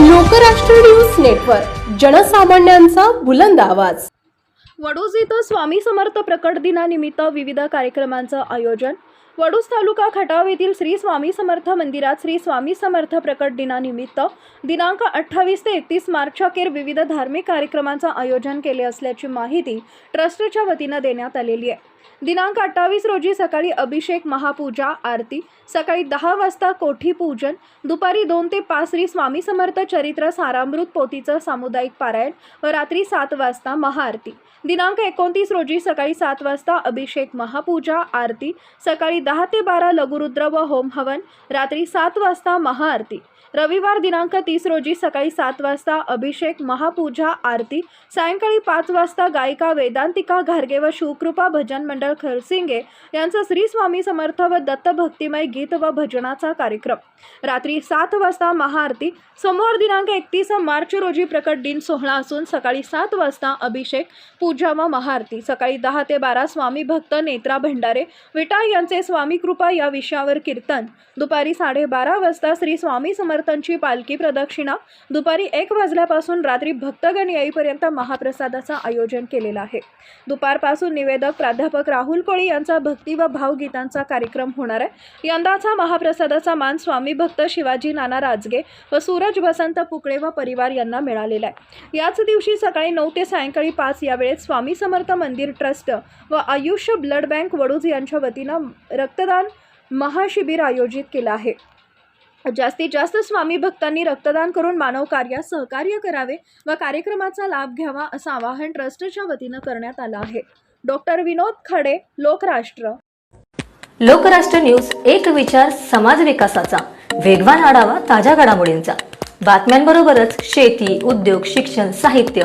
Lokrashtra news network जनसामान्यांचा बुलंद आवाज. वडोज इथं स्वामी समर्थ प्रकट दिनानिमित्त विविध कार्यक्रमांचं आयोजन वडूस तालुका खटाव येथील श्री स्वामी समर्थ मंदिरात श्री स्वामी समर्थ प्रकट दिनानिमित्त दिनांक अठ्ठावीस ते एकतीस मार्च अखेर विविध धार्मिक कार्यक्रमांचं आयोजन केले असल्याची माहिती ट्रस्टच्या वतीनं देण्यात आलेली आहे. दिनांक अठ्ठावीस रोजी सकाळी अभिषेक महापूजा आरती सकाळी दहा वाजता कोठी पूजन दुपारी दोन ते पाच श्री स्वामी समर्थ चरित्र सारामृत पोथीचं सामुदायिक पारायण व रात्री सात वाजता महाआरती. दिनांक एकोणतीस रोजी सकाळी सात वाजता अभिषेक महापूजा आरती सकाळी दहा ते बारा लघुरुद्र व होम हवन रात्री सात वाजता महाआरती. रविवार दिनांक तीस रोजी सकाळी सात वाजता अभिषेक महापूजा आरती सायंकाळी पाच वाजता गायिका वेदांतिका घारगे व शिवकृपा भजन मंडळ खरसिंगे यांचा श्री स्वामी समर्थ व दत्त भक्तिमय गीत व भजनाचा कार्यक्रम. रात्री सात वाजता महाआरती सोमवार दिनांक एकतीस मार्च रोजी प्रकट दिन सोहळा असून सकाळी सात वाजता अभिषेक पूजा व महाआरती. सकाळी दहा ते बारा स्वामी भक्त नेत्रा भंडारे विटा यांचे स्वामी कृपा या विषयावर कीर्तन. दुपारी साडेबारा वाजता श्री स्वामी समर्थांची पालखी प्रदक्षिणा. दुपारी एक वाजल्यापासून रात्री भक्तगण येईपर्यंत महाप्रसादाचं आयोजन केलेलं आहे. दुपारपासून निवेदक प्राध्यापक राहुल कोळी यांचा भक्ती व भावगीतांचा कार्यक्रम होणार आहे. यंदाचा महाप्रसादाचा मान स्वामी भक्त शिवाजी नाना राजगे व सूरज वसंत पुकळे व परिवार यांना मिळालेला आहे. याच दिवशी सकाळी नऊ ते सायंकाळी पाच या वेळेत स्वामी समर्थ मंदिर ट्रस्ट व आयुष्य ब्लड बँक वडूज यांच्या वतीनं रक्तदान महाशिबिर आयोजित केलं आहे. जास्तीत जास्त स्वामी भक्तांनी रक्तदान करून मानव कार्यात सहकार्य करावे व कार्यक्रमाचा लाभ घ्यावा असं आवाहन ट्रस्टच्या वतीनं करण्यात आलं आहे. डॉक्टर विनोद खडे लोकराष्ट्र. लोकराष्ट्र न्यूज एक विचार समाज विकासाचा. वेगवान आढावा ताज्या घडामोडींचा. बातम्यांबरोबरच शेती उद्योग शिक्षण साहित्य